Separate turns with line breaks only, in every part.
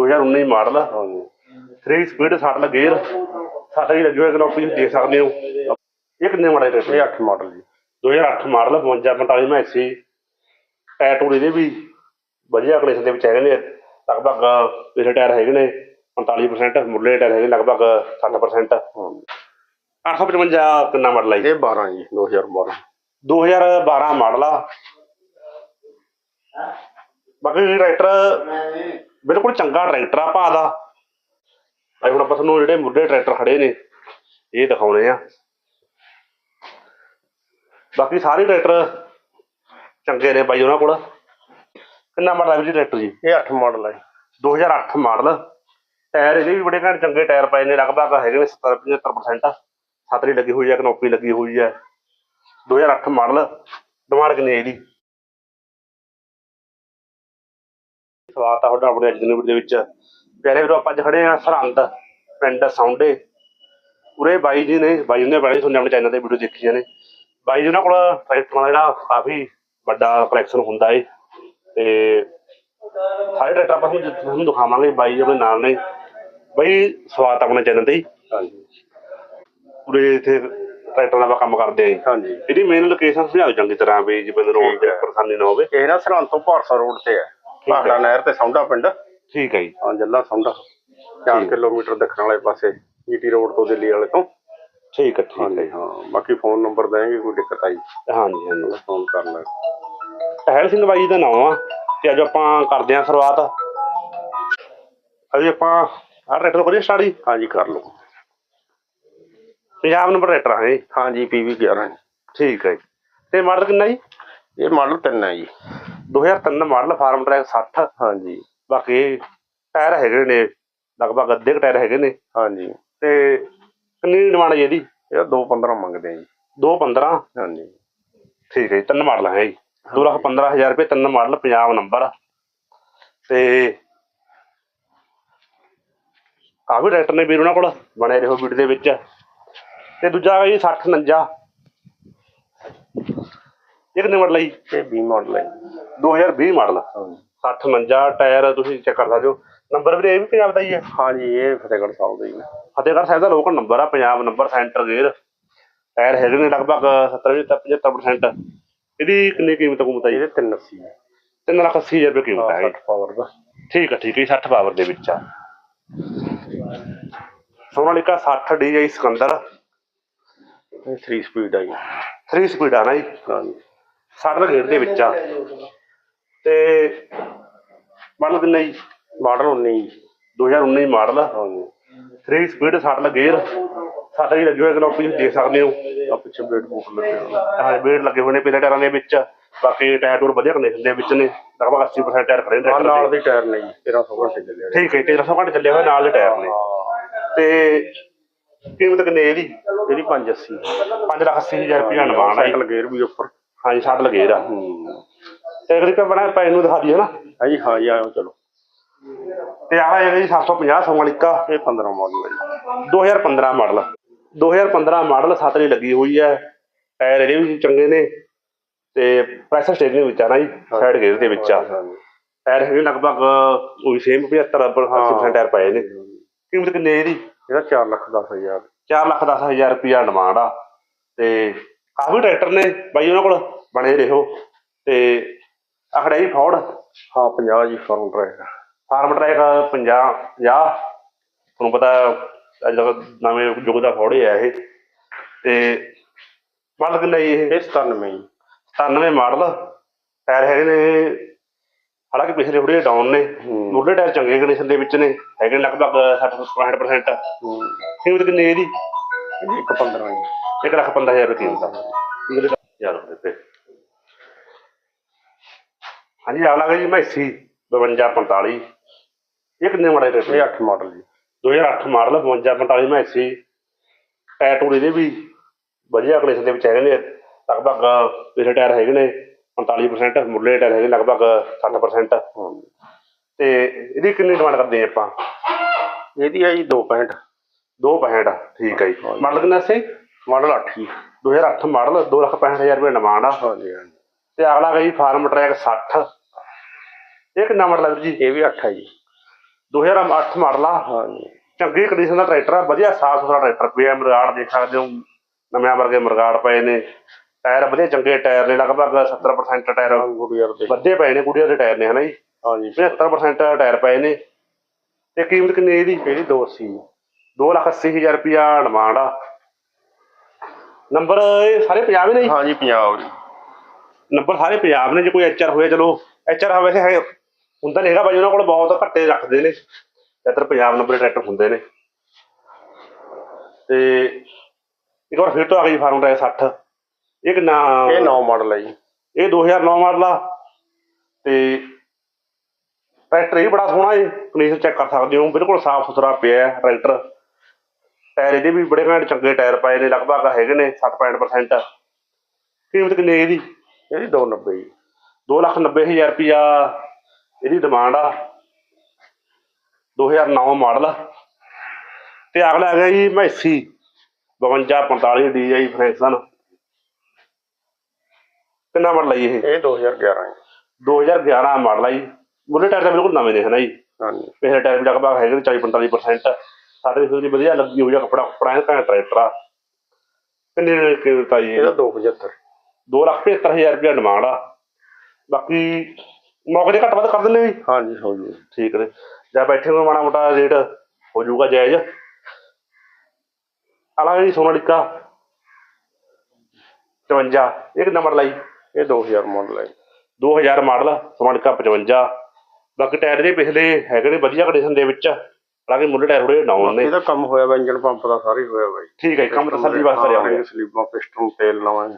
2019 model
ਹਾਂਜੀ
3 speed 60 gear ਸਾਡਾ ਹੀ ਲੱਗੇ ਹੋਏ ਕਨੋਪੀ ਤੁਸੀਂ ਦੇਖ ਸਕਦੇ ਹੋ। ਇਹ ਕਿੰਨੇ ਮਾਡਲ
ਇਹ
ਹੈ
8 ਮਾਡਲ ਜੀ।
2008 ਮਾਡਲ 52 45 ਮੈਸੀ ਟਾਇਰ ਟੂਰ ਇਹਦੇ ਵੀ ਵਧੀਆ ਕੰਡੀਸ਼ਨ ਦੇ ਵਿੱਚ ਹੈਗੇ ਨੇ। ਲਗਭਗ ਪਿਛਲੇ ਟਾਇਰ ਹੈਗੇ ਨੇ 45% ਮੁੱਢਲੇ ਟਾਇਰ ਹੈਗੇ ਲਗਭਗ 60%
ਹਾਂਜੀ
855 ਕਿੰਨਾ ਮਾਡਲ ਹੈ?
ਇਹ 12 ਜੀ 2012
2012 ਮਾਡਲ ਆ। ਬਾਕੀ ਟਰੈਕਟਰ ਬਿਲਕੁਲ ਚੰਗਾ ਟਰੈਕਟਰ ਆ ਭਾ ਦਾ। ਅੱਜ ਹੁਣ ਆਪਾਂ ਤੁਹਾਨੂੰ ਜਿਹੜੇ ਮੁੱਢੇ ਟਰੈਕਟਰ ਖੜੇ ਨੇ ਇਹ ਦਿਖਾਉਣੇ ਆ। ਬਾਕੀ ਸਾਰੇ ਟਰੈਕਟਰ ਚੰਗੇ ਨੇ ਬਾਈ ਉਹਨਾਂ ਕੋਲ। ਕਿੰਨਾ ਮਾਡਲ ਹੈ ਜੀ ਟਰੈਕਟਰ ਜੀ?
ਇਹ 8 ਮਾਡਲ ਹੈ
2008 ਮਾਡਲ ਟਾਇਰ ਇਹਦੇ ਵੀ ਬੜੇ ਘੈਂਟ ਚੰਗੇ ਟਾਇਰ ਪਏ ਨੇ ਲਗਭਗ ਹੈਗੇ ਨੇ 70 75% ਛਤਰੀ ਲੱਗੀ ਹੋਈ ਹੈ ਕਨੋਪੀ ਲੱਗੀ ਹੋਈ ਹੈ 2008 ਮਾਡਲ ਡਿਮਾਂਡ ਕਿੰਨੀ ਹੈ ਇਹਦੀ? ਸਵਾਗਤ ਆ ਤੁਹਾਡਾ ਆਪਣੇ ਅੱਜ ਦੇ ਵੀਡੀਓ ਦੇ ਵਿੱਚ। ਪਿਆਰੇ ਵੀਰੋ ਆਪਾਂ ਅੱਜ ਖੜੇ ਆ ਸਰਹੰਦ ਪਿੰਡ ਸੌਂਡੇ। ਉਰੇ ਬਾਈ ਜੀ ਨੇ ਬਾਈ ਜੀ ਨੇ ਬੜੇ ਤੁਹਾਨੂੰ ਆਪਣੇ ਚੈਨਲ ਤੇ ਵੀਡੀਓ ਦੇਖੀਆਂ ਨੇ। ਬਾਈ ਜੀ ਉਹਨਾਂ ਕੋਲ ਟਰੈਕਟਰਾਂ ਦਾ ਜਿਹੜਾ ਕਾਫੀ ਵੱਡਾ ਕਲੈਕਸ਼ਨ ਹੁੰਦਾ ਏ। ਤੇ ਸਾਰੇ ਟਰੈਕਟਰ ਆਪਾਂ ਤੁਹਾਨੂੰ ਤੁਹਾਨੂੰ ਦਿਖਾਵਾਂਗੇ ਬਾਈ ਜੀ ਆਪਣੇ ਨਾਲ ਨੇ। ਬਾਈ ਸਵਾਗਤ ਆਪਣੇ ਚੈਨਲ ਤੇ।
ਹਾਂਜੀ।
ਪੂਰੇ ਇੱਥੇ ਟਰੈਕਟਰਾਂ ਦਾ ਆਪਾਂ ਕੰਮ ਕਰਦੇ ਆਂ ਜੀ।
ਹਾਂਜੀ।
ਇਹਦੀ ਮੇਨ ਲੋਕੇਸ਼ਨ ਸਮਝਾਓ ਚੰਗੀ ਤਰ੍ਹਾਂ ਵੀ ਜਿਵੇਂ ਰੋਡ ਤੇ ਪਰੇਸ਼ਾਨੀ ਨਾ ਹੋਵੇ।
ਇਹ ਨਾ ਸਰਹੰਦ ਤੋਂ ਭਾਰਸਾ ਰੋਡ ਤੇ ਹੈ।
ਹੈ।
ਭਾਖੜਾ ਨਹਿਰ ਤੇ ਸੌਂਡਾ ਪਿੰਡ।
ਠੀਕ ਹੈ ਜੀ।
ਹਾਂ ਜੱਲਾ ਸੌਂਡਾ। 4 ਕਿਲੋਮੀਟਰ ਦੱਖਣ ਵਾਲੇ ਪਾਸੇ ਜੀਟੀ ਰੋਡ ਤੋਂ ਦਿੱਲੀ ਵਾਲੇ ਤੋਂ।
ਠੀਕ ਹੈ ਠੀਕ ਹੈ
ਹਾਂਜੀ ਹਾਂ ਬਾਕੀ ਫੋਨ ਨੰਬਰ ਦੇਣਗੇ ਕੋਈ ਦਿੱਕਤ ਆਈ।
ਹਾਂਜੀ ਹਾਂਜੀ
ਫੋਨ ਕਰ ਲੈ।
ਟਹਿਲ ਸਿੰਘ ਬਾਈ ਦਾ ਨਾਮ ਆ ਤੇ ਅੱਜ ਆਪਾਂ ਕਰਦੇ ਆਂ ਸ਼ੁਰੂਆਤ। ਅਜੇ ਆਪਾਂ ਆਹ ਟਰੈਕਟਰ ਕਰੀਏ ਸਟਾਰਟ ਜੀ?
ਹਾਂਜੀ ਕਰ ਲਓ।
ਪੰਜਾਬ ਨੰਬਰ ਟਰੈਕਟਰ ਹੈ ਜੀ।
ਹਾਂਜੀ ਪੀਵੀ 11
ਠੀਕ ਹੈ ਜੀ। ਤੇ ਮਾਡਲ ਕਿੰਨਾ ਜੀ?
ਇਹ ਮਾਡਲ 3 ਹੈ ਜੀ।
2003 ਮਾਡਲ ਫਾਰਮ ਟਰੈਕ 60
ਹਾਂਜੀ।
ਬਾਕੀ ਟਾਇਰ ਹੈਗੇ ਨੇ ਲਗਭਗ ਅੱਧੇ ਟਾਇਰ ਹੈਗੇ ਨੇ।
ਹਾਂਜੀ।
ਤੇ ਕਿੰਨੀ ਡਿਮਾਂਡ ਹੈ ਜੀ ਇਹਦੀ?
ਇਹ 215 ਮੰਗਦੇ ਆ ਜੀ।
215
ਹਾਂਜੀ।
ਠੀਕ ਹੈ ਜੀ ਤਿੰਨ ਮਾਡਲ ਹੈ ਜੀ। ਦੋ ਲੱਖ ਪੰਦਰਾਂ ਹਜ਼ਾਰ ਰੁਪਏ ਤਿੰਨ ਮਾਡਲ ਪੰਜਾਬ ਨੰਬਰ। ਤੇ ਕਾਫੀ ਟਰੈਕਟਰ ਨੇ ਵੀਰ ਉਹਨਾਂ ਕੋਲ ਬਣੇ ਰਹੋ ਵੀਡੀਓ ਦੇ ਵਿੱਚ। ਤੇ ਦੂਜਾ ਹੈ ਜੀ 60 49 ਇਹ ਕਿੰਨੇ ਮਾਡਲ ਹੈ ਜੀ?
20 ਮਾਡਲ ਹੈ ਜੀ।
2020 ਮਾਡਲ
ਹਾਂਜੀ।
60 49 ਟਾਇਰ ਤੁਸੀਂ ਚੈੱਕ ਕਰ ਸਕਦੇ ਹੋ। ਨੰਬਰ ਵੀਰੇ ਇਹ ਵੀ ਪੰਜਾਬ ਦਾ ਹੀ ਹੈ
ਹਾਂਜੀ ਇਹ ਫਤਿਹਗੜ੍ਹ ਸਾਹਿਬ ਦਾ ਜੀ
ਫਤਿਹਗੜ੍ਹ ਸਾਹਿਬ ਦਾ ਲੋਕਲ ਨੰਬਰ ਆ Punjab number centre gear tyre ਹੈਗੇ ਨੇ ਲਗਭਗ 70 75% ਇਹਦੀ ਕਿੰਨੀ ਕੀਮਤ ਕੂਮਤ ਹੈ
ਇਹਦੇ 380 ਹੈ
3 ਲੱਖ 80 ਹਜ਼ਾਰ ਰੁਪਏ ਕੀਮਤ ਹੈ
60 ਪਾਵਰ ਦਾ।
ਠੀਕ ਹੈ ਠੀਕ ਹੈ ਜੀ, 60 ਪਾਵਰ ਦੇ ਵਿੱਚ ਆ। ਸੋਨਾਲੀਕਾ 60 DI ਸਿਕੰਦਰ।
ਇਹ 3 ਸਪੀਡ ਹੈ ਜੀ।
3 ਸਪੀਡ ਆ ਨਾ ਜੀ।
ਹਾਂਜੀ।
60 ਰੇਟ ਦੇ ਵਿੱਚ ਆ। ਤੇ ਮਾਡਲ ਕਿੰਨਾ ਜੀ
ਮਾਡਲ 19 ਜੀ
2019 ਮਾਡਲ
ਹਾਂਜੀ।
3 ਸਪੀਡ 60 ਗੇਅਰ ਸਾਡਾ ਹੀ ਲੱਗੇ ਹੋਏ ਕਨੋਪੀ ਦੇਖ ਸਕਦੇ ਹੋ।
ਆ ਪਿੱਛੇ ਬੇਟ ਬੂਟ ਲੱਗੇ ਹੋਏ ਨੇ।
ਹਾਂ ਬੇੜ ਲੱਗੇ ਹੋਏ ਨੇ ਪਿਛਲੇ ਟਾਇਰਾਂ ਦੇ ਵਿੱਚ। ਬਾਕੀ ਟਾਇਰ ਟੂਰ ਵਧੀਆ ਕੰਡੀਸ਼ਨ ਦੇ ਵਿੱਚ ਨੇ। ਲਗਭਗ 80% ਟਾਇਰ ਖੜੇ ਨੇ
ਨਾਲ
ਦੇ।
ਟਾਇਰ ਨਹੀਂ 1300 ਘੰਟੇ ਚੱਲਿਆ ਜੀ।
ਠੀਕ ਹੈ 1300 ਘੰਟੇ ਚੱਲੇ ਹੋਏ ਨਾਲ ਦੇ ਟਾਇਰ ਨੇ। ਤੇ ਕੀਮਤ ਕਿੰਨੀ ਇਹਦੀ?
ਇਹਦੀ 580
5 ਲੱਖ 80 ਹਜ਼ਾਰ ਰੁਪਏ ਨਿਵਾਣ ਹੈ
ਸਾਈਕਲ ਗੇਅਰ ਵੀ ਉੱਪਰ।
ਹਾਂਜੀ 60 ਲਗੇ ਦਾ
ਹੂੰ।
ਤੇ ਅਗਲੀ ਪਾ ਬਣਾ ਪੈ ਨੂੰ ਦਿਖਾ ਦਈਏ ਨਾ।
ਹਾਂਜੀ ਹਾਂ ਜੀ ਆਇਓ ਚਲੋ।
ਤੇ ਆਹ ਹੈਗਾ ਜੀ 750 ਸੋਨਾਲੀਕਾ
ਇਹ 15 ਮਾਡਲ ਹੈ ਜੀ।
2015 ਮਾਡਲ 2015 ਮਾਡਲ ਸੱਤ ਦੀ ਲੱਗੀ ਹੋਈ ਹੈ ਟਾਇਰ ਇਹਦੇ ਵੀ ਚੰਗੇ ਨੇ। ਤੇ ਪ੍ਰੈਸ਼ਰ ਸਟੇਰਿੰਗ ਵਿੱਚ ਆ ਨਾ ਜੀ ਸਾਈਡ ਗੇਅਰ ਦੇ ਵਿੱਚ ਆ। ਟਾਇਰ ਹੈਗੇ ਲਗਭਗ ਉਹੀ ਸੇਮ 75 80% ਟਾਇਰ ਪਏ ਨੇ। ਕੀਮਤ ਕਿੰਨੀ ਹੈ ਇਹਦੀ?
ਇਹਦਾ 4 ਲੱਖ 10 ਹਜ਼ਾਰ।
4 ਲੱਖ 10 ਹਜ਼ਾਰ ਰੁਪਿਆ ਡਿਮਾਂਡ ਆ। ਤੇ ਕਾਫੀ ਟਰੈਕਟਰ ਨੇ ਬਾਈ ਉਹਨਾਂ ਕੋਲ ਬਣੇ ਰਹੋ ਤੇ ਆਖੜਾ ਜੀ ਫੌੜ
ਹਾਂ 50 ਜੀ ਫਰਮ ਟਰੈਕ
ਫਾਰਮ ਟਰੈਕ 50 50 ਤੁਹਾਨੂੰ ਪਤਾ ਅੱਜ ਕੱਲ੍ਹ ਨਵੇਂ ਯੁੱਗ ਦਾ ਫੌੜ ਹੀ ਆ ਇਹ। ਤੇ ਮਾਡਲ ਕਿੰਨਾ ਜੀ ਇਹ?
ਇਹ 97 ਜੀ।
97 ਮਾਡਲ। ਟਾਇਰ ਹੈਗੇ ਨੇ ਹਾਲਾਂਕਿ ਪਿਛਲੇ ਥੋੜੇ ਡਾਊਨ ਨੇ। ਮੁੱਢਲੇ ਟਾਇਰ ਚੰਗੇ ਕੰਡੀਸ਼ਨ ਦੇ ਵਿੱਚ ਨੇ ਹੈਗੇ ਲਗਭਗ 60 65%
ਹੂੰ।
ਕੀਮਤ ਕਿੰਨੀ ਇਹਦੀ?
ਇਹ ਇੱਕ 15 ਜੀ।
ਇੱਕ ਲੱਖ ਪੰਦਰਾਂ ਹਜ਼ਾਰ ਰੁਪਏ ਕੀਮਤ ਆ ਇੰਗਲਿਸ਼ ਯਾਰ ਰੁਪਏ ਹਾਂਜੀ ਅਗਲਾ ਹੈ ਜੀ ਮੈਸੀ 5245 ਇਹ ਕਿੰਨੇ ਮਾਡਲ
ਇਹ
ਹੈ
8 ਮਾਡਲ ਜੀ
2008 ਮਾਡਲ 5245 ਮੈਸੀ ਟਾਇਰ ਟੂਰ ਇਹਦੇ ਵੀ ਵਧੀਆ ਕੰਡੀਸ਼ਨ ਦੇ ਵਿੱਚ ਹੈਗੇ ਨੇ ਲਗਭਗ ਪਿਛਲੇ ਟਾਇਰ ਹੈਗੇ ਨੇ 45% ਮੁੱਢਲੇ ਟਾਇਰ ਹੈਗੇ ਲਗਭਗ 60%
ਹਾਂ
ਤੇ ਇਹਦੀ ਕਿੰਨੀ ਡਿਮਾਂਡ ਕਰਦੇ ਆਪਾਂ
ਇਹਦੀ ਹੈ ਜੀ 265
265 ਠੀਕ ਹੈ ਜੀ ਮਾਡਲ ਕਿੰਨਾ ਸੀ
ਮਾਡਲ 8 ਜੀ।
2008 ਮਾਡਲ 265000 ਰੁਪਏ ਡਿਮਾਂਡ ਆ।
ਹਾਂਜੀ ਹਾਂਜੀ।
ਤੇ ਅਗਲਾ ਜੀ ਫਾਰਮ ਟਰੈਕ 60 ਇਹ ਕਿੰਨਾ ਮਾਡਲ ਹੈ ਵੀਰ ਜੀ?
ਇਹ ਵੀ 8 ਹੈ ਜੀ।
2008 ਮਾਡਲ ਆ।
ਹਾਂਜੀ।
ਚੰਗੀ ਕੰਡੀਸ਼ਨ ਦਾ ਟਰੈਕਟਰ ਆ ਵਧੀਆ ਸਾਫ਼ ਸੁਥਰਾ ਟਰੈਕਟਰ। ਪਿਆ ਮਰਗਾੜ ਦੇਖ ਸਕਦੇ ਹੋ। ਨਵੇਂ ਵਰਗੇ ਮਰਗਾੜ ਪਏ ਨੇ। ਟਾਇਰ ਵਧੀਆ ਚੰਗੇ ਟਾਇਰ ਨੇ। ਲਗਭਗ 70% ਟਾਇਰ
ਗੁੜੀਅਰ ਦੇ।
ਵੱਧੇ ਪਏ ਨੇ ਕੁੜੀਆਂ ਦੇ ਟਾਇਰ ਨੇ ਹਨਾ ਜੀ?
ਹਾਂਜੀ।
75% ਟਾਇਰ ਪਏ ਨੇ। ਤੇ ਕੀਮਤ ਕਿੰਨੀ ਇਹਦੀ?
280
ਲੱਖ ਅੱਸੀ ਹਜ਼ਾਰ ਰੁਪਿਆ ਡਿਮਾਂਡ ਆ। ਨੰਬਰ ਇਹ ਸਾਰੇ ਪੰਜਾਬ ਹੀ ਨੇ ਜੀ?
ਹਾਂਜੀ ਪੰਜਾਬ ਜੀ।
ਨੰਬਰ ਸਾਰੇ ਪੰਜਾਬ ਨੇ ਜੇ ਕੋਈ ਐਚਆਰ ਹੋਇਆ ਚਲੋ ਐਚਆਰ ਵੈਸੇ ਹੈ ਹੁੰਦਾ ਨਹੀਂ ਹੈਗਾ ਬਾਈ ਉਹਨਾਂ ਕੋਲ ਬਹੁਤ ਘੱਟੇ ਰੱਖਦੇ ਨੇ। ਜ਼ਿਆਦਾਤਰ ਪੰਜਾਬ ਨੰਬਰ ਦੇ ਟਰੈਕਟਰ ਹੁੰਦੇ ਨੇ। ਤੇ ਇੱਕ ਵਾਰ ਫਿਰ ਤੋਂ ਆ ਗਈ ਫਾਰਮ ਟਰੈਕ 60 ਇਹ ਕਿੰਨਾ
ਇਹ 9 ਮਾਡਲ ਹੈ ਜੀ।
ਇਹ 2009 ਮਾਡਲ ਆ। ਤੇ ਟਰੈਕਟਰ ਇਹ ਬੜਾ ਸੋਹਣਾ ਹੈ ਕੰਡੀਸ਼ਨ ਚੈੱਕ ਕਰ ਸਕਦੇ ਹੋ ਬਿਲਕੁਲ ਸਾਫ਼ ਸੁਥਰਾ ਪਿਆ ਹੈ ਟਰੈਕਟਰ। ਟਾਇਰ ਇਹਦੇ ਵੀ ਬੜੇ ਘੈਂਟ ਚੰਗੇ ਟਾਇਰ ਪਏ ਨੇ ਲਗਭਗ ਹੈਗੇ ਨੇ 60-65% ਕੀਮਤ ਕਿੰਨੀ ਹੈ ਇਹਦੀ?
ਇਹਦੀ 290 ਜੀ।
ਦੋ ਲੱਖ ਨੱਬੇ ਹਜ਼ਾਰ ਰੁਪਿਆ ਇਹਦੀ ਡਿਮਾਂਡ ਆ। 2009 ਮਾਡਲ ਤੇ ਅਗਲਾ ਹੈਗਾ ਜੀ ਮੈਸੀ 5245 DI ਫ੍ਰੈਂਕਸਨ ਕਿੰਨਾ ਮਾਡਲ ਹੈ ਇਹ?
ਇਹ 2011 ਹੈ
2011 ਮਾਡਲ ਆ ਜੀ। ਮੁੱਢਲੇ ਟਾਇਰ ਤਾਂ ਬਿਲਕੁਲ ਨਵੇਂ ਨੇ ਹਨਾ ਜੀ?
ਹਾਂਜੀ।
ਪਿਛਲੇ ਟਾਇਰ ਵੀ ਲਗਭਗ ਹੈਗੇ ਨੇ 40 45% ਸਾਡੇ ਵੀ ਵਧੀਆ ਲੱਗੀ ਹੋਈ ਆ ਕੱਪੜਾ ਕੱਪੜਾ ਇਹ ਘੈਂਟ ਟਰੈਕਟਰ ਆ ਕਿੰਨੇ ਕੀਮਤ ਆ ਜੀ
ਇਹਦਾ? 275
ਦੋ ਲੱਖ ਪਝੱਤਰ ਹਜ਼ਾਰ ਰੁਪਇਆ ਡਿਮਾਂਡ ਆ। ਬਾਕੀ ਮੌਕੇ ਤੇ ਘੱਟ ਵੱਧ ਕਰ ਦਿੰਦੇ ਜੀ।
ਹਾਂਜੀ ਹੋ ਜੀ।
ਠੀਕ ਨੇ। ਜਾਂ ਬੈਠੇ ਨੂੰ ਮਾੜਾ ਮੋਟਾ ਰੇਟ ਹੋ ਜਾਊਗਾ ਜਾਇਜ਼। ਆਲਾ ਜੀ ਸੋਨਾਲਿਕਾ 55 ਇਹ ਕਿੰਨਾ ਮਾਡਲ ਆ ਜੀ?
ਇਹ 2000 ਮਾਡਲ ਹੈ ਜੀ।
2000 ਮਾਡਲ ਸੋਨਾਲਿਕਾ 55 ਬਾਕੀ ਟਾਇਰ ਦੇ ਪਿਛਲੇ ਹੈਗੇ ਨੇ ਵਧੀਆ ਕੰਡੀਸ਼ਨ ਦੇ ਵਿੱਚ। ਹਾਲਾਂਕਿ ਮੁੱਢਲੇ ਟਾਇਰ ਥੋੜੇ ਡਾਊਨ ਨੇ।
ਇਹਦਾ ਕੰਮ ਹੋਇਆ ਵਾ ਇੰਜਨ ਪੰਪ ਦਾ ਸਾਰਾ ਹੀ ਹੋਇਆ ਵਾ ਜੀ।
ਠੀਕ ਹੈ ਜੀ, ਕੰਮ ਤਸੱਲੀ ਵਾਸਤੇ ਕਰਿਆ ਹੋਇਆ
ਸਲੀਬਾਂ ਪਿਸਟਨ ਤੇਲ ਨਵਾਂ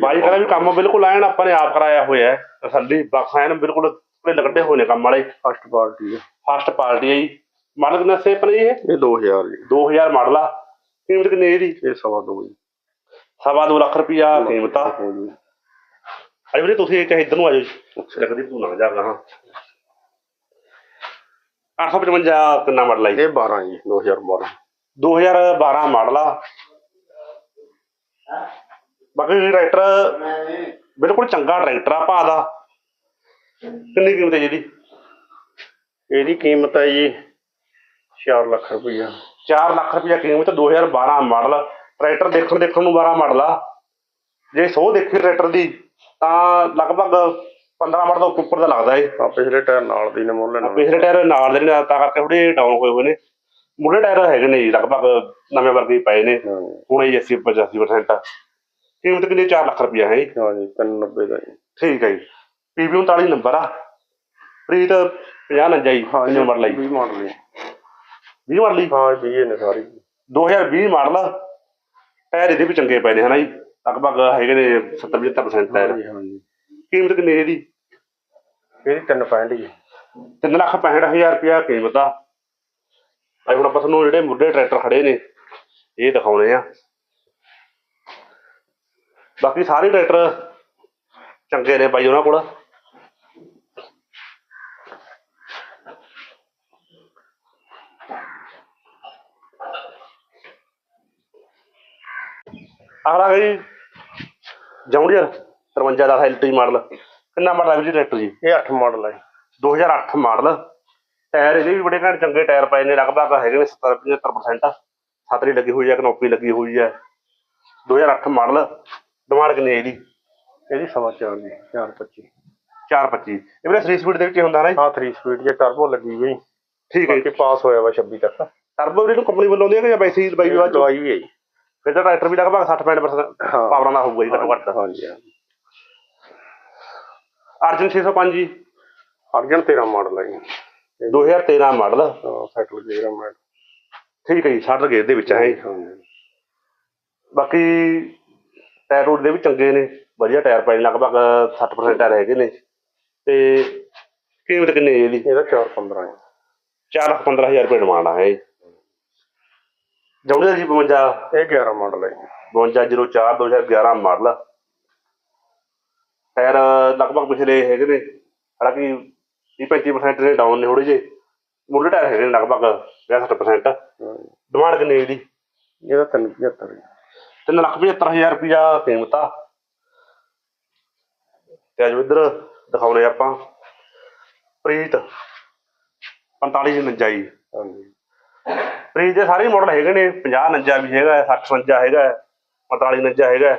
ਬਾਈ ਕਹਿੰਦਾ ਵੀ ਕੰਮ ਬਿਲਕੁਲ ਐਨ ਆਪਾਂ ਨੇ ਆਪ ਕਰਾਇਆ ਹੋਇਆ ਹੈ ਤਸੱਲੀ ਬਕਸ ਐਨ ਬਿਲਕੁਲ ਪੂਰੇ ਕੱਢੇ ਹੋਏ ਨੇ ਕੰਮ ਵਾਲੇ।
ਫਸਟ ਪਾਰਟੀ ਹੈ
ਫਸਟ ਪਾਰਟੀ ਹੈ ਜੀ। ਮਾਡਲ ਕਿੰਨਾ ਸੇ ਪਰ ਇਹ?
ਇਹ 2000 ਜੀ।
2000 ਮਾਡਲ ਆ। ਕੀਮਤ ਕਿੰਨੀ ਹੈ ਇਹਦੀ?
ਇਹ ਸਵਾ ਦੋ ਜੀ।
ਸਵਾ ਦੋ ਲੱਖ ਰੁਪਿਆ ਕੀਮਤ ਆ।
ਹੋ ਜੀ।
ਅਰੇ ਵੀਰੇ ਤੁਸੀਂ ਚਾਹੇ ਇੱਧਰ ਨੂੰ ਆ ਜਾਓ ਜੀ। ਲੱਗਦੀ ਤੂੰ ਨਾ ਜਾ ਹਾਂ 855 ਕਿੰਨਾ ਮਾਡਲ ਜੀ?
ਇਹ 12 ਜੀ 2012
2012 ਮਾਡਲ ਆ। ਬਾਕੀ ਟਰੈਕਟਰ ਬਿਲਕੁਲ ਚੰਗਾ ਟਰੈਕਟਰ ਆ ਭਾ ਦਾ। ਕਿੰਨੀ ਕੀਮਤ ਹੈ ਜੀ ਇਹਦੀ?
ਇਹਦੀ ਕੀਮਤ ਹੈ ਜੀ 4 ਲੱਖ ਰੁਪਈਆ।
4 ਲੱਖ ਰੁਪਇਆ ਕੀਮਤ 2012 ਮਾਡਲ ਟਰੈਕਟਰ ਦੇਖਣ ਦੇਖਣ ਨੂੰ 12 ਮਾਡਲ ਆ। ਜੇ ਸੋ ਦੇਖੀ ਟਰੈਕਟਰ ਦੀ ਤਾਂ ਲਗਭਗ 15 ਮਾਡਲ ਤੋਂ ਉੱਪਰ ਦਾ ਲੱਗਦਾ ਏ।
ਆ ਪਿਛਲੇ ਟਾਇਰ ਨਾਲ ਦੀ ਨੇ ਮੁੱਲ ਨੇ
ਪਿਛਲੇ ਟਾਇਰ ਨਾਲ ਦੇ ਨੇ ਤਾਂ ਕਰਕੇ ਥੋੜੇ ਡਾਊਨ ਹੋਏ ਹੋਏ ਨੇ। ਮੁੱਢਲੇ ਟਾਇਰ ਹੈਗੇ ਨੇ ਜੀ ਲਗਭਗ ਨਵੇਂ ਵਰਗੇ ਹੀ ਪਏ ਨੇ।
ਹਾਂਜੀ
ਹੁਣ ਇਹ 80 85% ਆ। ਕੀਮਤ ਕਿੰਨੀ? 4 ਲੱਖ ਰੁਪਇਆ ਹੈ ਜੀ।
ਹਾਂਜੀ 390 ਦਾ ਜੀ।
ਠੀਕ ਹੈ ਜੀ। ਪੀਬੀ 39 ਨੰਬਰ ਆ। ਪ੍ਰੀਤ 50 ਨੰਜਾ ਜੀ ਕਿੰਨੇ ਮਾਡਲ ਆ ਜੀ।
20 ਮਾਡਲ ਜੀ।
20 ਮਾਡਲ ਜੀ?
ਹਾਂ 20 ਨੇ ਸਾਰੀ
2020 ਮਾਡਲ ਟਾਇਰ ਇਹਦੇ ਵੀ ਚੰਗੇ ਪਏ ਨੇ ਹਨਾ ਜੀ? ਲਗਭਗ ਹੈਗੇ ਨੇ 70 75% ਟਾਇਰ।
ਹਾਂਜੀ ਹਾਂਜੀ
ਕੀਮਤ ਕਿੰਨੀ ਹੈ ਇਹਦੀ
ਇਹਦੀ 365 ਜੀ।
3 ਲੱਖ 65000 ਰੁਪਇਆ ਕੀਮਤ ਆ। ਅੱਜ ਹੁਣ ਆਪਾਂ ਤੁਹਾਨੂੰ ਜਿਹੜੇ ਮੁੱਢੇ ਟਰੈਕਟਰ ਖੜੇ ਨੇ ਇਹ ਦਿਖਾਉਣੇ ਆ। ਬਾਕੀ ਸਾਰੇ ਟਰੈਕਟਰ ਚੰਗੇ ਨੇ ਬਾਈ ਉਹਨਾਂ ਕੋਲ। ਅਗਲਾ ਹੈ ਜੀ। ਜੌਂਡੀਅਰ 53 ਦਾ ਐਲਟੀ ਮਾਡਲ ਕਿੰਨਾ ਮਾਡਲ ਹੈ ਜੀ ਟਰੈਕਟਰ ਜੀ?
ਇਹ 8 ਮਾਡਲ ਹੈ
2008 ਮਾਡਲ ਟਾਇਰ ਇਹਦੇ ਵੀ ਬੜੇ ਘੈਂਟ ਚੰਗੇ ਟਾਇਰ ਪਏ ਨੇ ਲਗਭਗ ਹੈਗੇ ਨੇ 70 75% ਛਤਰੀ ਲੱਗੀ ਹੋਈ ਹੈ ਕਨੋਪੀ ਲੱਗੀ ਹੋਈ ਹੈ 2008 ਮਾਡਲ ਡਿਮਾਂਡ ਕਿੰਨੀ ਹੈ ਇਹਦੀ?
ਇਹਦੀ ਸਵਾ ਚਾਰ ਜੀ 425
425 ਇਹ ਵੀਰੇ 3 ਸਪੀਡ ਦੇ ਵਿੱਚ ਹੁੰਦਾ ਨਾ
ਹਾਂ 3 ਸਪੀਡ ਜੇ ਟਰਬੋ ਲੱਗੀ ਹੋਈ।
ਠੀਕ ਹੈ
ਬਾਕੀ ਪਾਸ ਹੋਇਆ ਵਾ 26 ਤੱਕ।
ਟਰਬੋ ਵੀਰੇ ਨੂੰ ਕੰਪਨੀ ਵੱਲੋਂ ਆਉਂਦੀ ਹੈ ਕਿ ਜਾਂ ਵੈਸੇ ਹੀ ਦਵਾਈ
ਵੀ ਹੈ ਜੀ।
ਫਿਰ ਤਾਂ ਟਰੈਕਟਰ ਵੀ ਲਗਭਗ 60 65%
ਹਾਂ।
ਪਾਵਰਾਂ ਦਾ ਹੋਊਗਾ ਜੀ ਘੱਟੋ ਘੱਟ।
ਹਾਂਜੀ।
ਅਰਜਨ 605 ਜੀ।
ਅਰਜਨ 13 ਮਾਡਲ ਹੈ ਜੀ।
2013 ਮਾਡਲ
ਸੈਟਲ ਗੇਅਰ ਮੈਂ
ਠੀਕ ਹੈ ਜੀ 60 ਗੇਅਰ ਦੇ ਵਿੱਚ ਹੈ।
ਹਾਂਜੀ
ਬਾਕੀ ਟਾਇਰ ਰੋਡ ਦੇ ਵੀ ਚੰਗੇ ਨੇ ਵਧੀਆ ਟਾਇਰ ਨੇ ਲਗਭਗ 60% ਟਾਇਰ ਹੈਗੇ ਨੇ। ਤੇ ਕੀਮਤ ਕਿੰਨੀ ਹੈ ਇਹਦੀ?
ਇਹਦਾ 415 ਹੈ
4 ਲੱਖ 15000 ਰੁਪਏ ਡਿਮਾਂਡ ਹੈ ਜੌਂਡੀਅਰ ਜੀ 52
ਇਹ 11 ਮਾਡਲ ਹੈ ਜੀ।
5204 2011 ਮਾਡਲ ਟਾਇਰ ਲਗਭਗ ਪਿਛਲੇ ਹੈਗੇ ਨੇ ਹਾਲਾਂਕਿ 30 35% ਨੇ ਡਾਊਨ ਨੇ ਥੋੜੇ ਜੇ ਮੁੱਢਲੇ ਟਾਇਰ ਹੈਗੇ ਨੇ ਲਗਭਗ 60%
ਹਾਂਜੀ।
ਡਿਮਾਂਡ ਕਿੰਨੀ ਇਹਦੀ?
ਇਹਦਾ 375 ਜੀ
3 ਲੱਖ 75000 ਰੁਪਇਆ ਕੀਮਤ ਆ। ਤੇ ਅੱਜ ਇੱਧਰ ਦਿਖਾਉਣੇ ਆਪਾਂ। ਪ੍ਰੀਤ 4549 ਜੀ
ਹਾਂਜੀ।
ਪ੍ਰੀਤ ਦੇ ਸਾਰੇ ਮਾਡਲ ਹੈਗੇ ਨੇ 50 49 ਵੀ ਹੈਗਾ 60 59 ਹੈਗਾ 45 49 ਹੈਗਾ।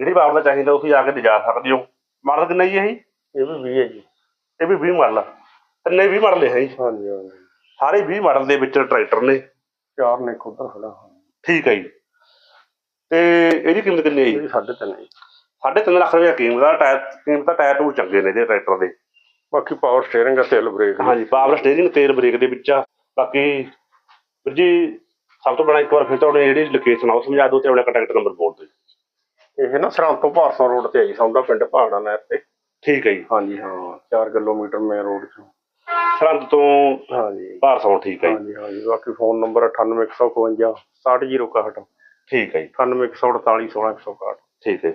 ਜਿਹੜੀ ਦਾ ਚਾਹੀਦਾ ਤੁਸੀਂ ਆ ਕੇ ਲਿਜਾ ਸਕਦੇ ਹੋ। ਮਾਡਲ ਕਿੰਨਾ ਜੀ? ਇਹ?
ਇਹ ਵੀ 20 ਹੈ ਜੀ।
ਇਹ ਵੀ 20 ਮਾਡਲ ਆ। ਤਿੰਨੇ 20 ਮਾਡਲ ਹੈ ਜੀ।
ਹਾਂਜੀ ਹਾਂਜੀ।
ਸਾਰੇ 20 ਮਾਡਲ ਦੇ ਵਿੱਚ ਟਰੈਕਟਰ ਨੇ।
ਚਾਰ ਨੇ ਖੁੱਦਰ ਖੜਾ
ਠੀਕ ਹੈ ਜੀ। ਤੇ ਇਹਦੀ ਕੀਮਤ ਕਿੰਨੀ ਹੈ ਜੀ?
ਵੀ ਸਾਢੇ ਤਿੰਨ ਜੀ।
ਸਾਢੇ ਤਿੰਨ ਲੱਖ ਰੁਪਏ ਕੀਮਤ ਦਾ ਟਾਇਰ ਕੀਮਤ ਦਾ ਟਾਇਰ ਟੂਰ ਚੰਗੇ ਨੇ ਇਹਦੇ ਟਰੈਕਟਰ ਦੇ।
ਬਾਕੀ ਪਾਵਰ ਸਟੀਅਰਿੰਗ ਆ ਤੇਲ ਬ੍ਰੇਕ
ਹਾਂਜੀ ਪਾਵਰ ਸਟੀਅਰਿੰਗ ਤੇਲ ਬ੍ਰੇਕ ਦੇ ਵਿੱਚ ਆ। ਬਾਕੀ ਵੀਰ ਜੀ ਸਭ ਤੋਂ ਪਹਿਲਾਂ ਇੱਕ ਵਾਰ ਫਿਰ ਤੋਂ ਆਪਣੀ ਜਿਹੜੀ ਲੋਕੇਸ਼ਨ ਆ ਉਹ ਸਮਝਾ ਦਿਓ ਤੇ ਆਪਣਾ ਕੰਟੈਕਟ ਨੰਬਰ ਬੋਲ ਦਿਓ।
ਇਹ ਨਾ ਸਰਹੰਦ ਤੋਂ ਭਾਰਸਾ ਰੋਡ ਤੇ ਆਈ ਸੌਂਦਾ ਪਿੰਡ ਪਹਾੜਾ ਨਹਿਰ ਤੇ।
ਠੀਕ ਹੈ ਜੀ।
ਹਾਂਜੀ ਹਾਂ 4 ਕਿਲੋਮੀਟਰ ਮੇਨ ਰੋਡ ਤੋਂ
ਸਰਹੰਦ ਤੋਂ
ਹਾਂਜੀ।
ਭਾਰਸੋਂ ਠੀਕ ਹੈ ਜੀ।
ਹਾਂਜੀ ਹਾਂਜੀ ਬਾਕੀ ਫੋਨ ਨੰਬਰ 98152 60061
ਠੀਕ ਹੈ ਜੀ।
98148 16161
ਠੀਕ ਹੈ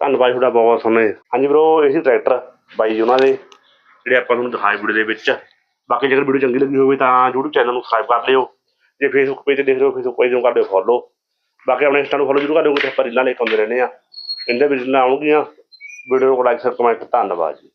ਧੰਨਵਾਦ ਤੁਹਾਡਾ ਬਹੁਤ ਬਹੁਤ ਸੋਹਣੇ ਹਾਂਜੀ ਬ్రో ਇਹੀ ਟਰੈਕਟਰ ਬਾਈ ਜੀ ਉਹਨਾਂ ਦੇ ਜਿਹੜੇ ਆਪਾਂ ਤੁਹਾਨੂੰ ਦਿਖਾਏ ਵੀਡੀਓ ਦੇ ਵਿੱਚ। ਬਾਕੀ ਜੇਕਰ ਵੀਡੀਓ ਚੰਗੀ ਲੱਗੀ ਹੋਵੇ ਤਾਂ YouTube ਚੈਨਲ ਨੂੰ ਸਬਸਕ੍ਰਾਈਬ ਕਰ ਲਿਓ। ਜੇ Facebook ਪੇਜ ਤੇ ਦੇਖ ਰਹੇ ਹੋ Facebook ਪੇਜ ਨੂੰ ਕਰ ਲਿਓ ਫੋਲੋ ਬਾਕੀ ਆਪਣੇ ਇੰਸਟਾ ਨੂੰ ਫੋਲੋ ਜ਼ਰੂਰ ਕਰ ਲਿਓ ਕਿਤੇ ਆਪਾਂ ਰੀਲਾਂ ਲੈ ਕੇ ਆਉਂਦੇ ਰਹਿੰਦੇ ਆ ਇੰਦੇ ਵਿੱਚ ਰੀਲਾਂ ਆਉਣਗੀਆਂ। ਵੀਡੀਓ ਨੂੰ ਲਾਈਕ ਸ਼ੇਅਰ ਕਮੈਂਟ ਧੰਨਵਾਦ ਜੀ।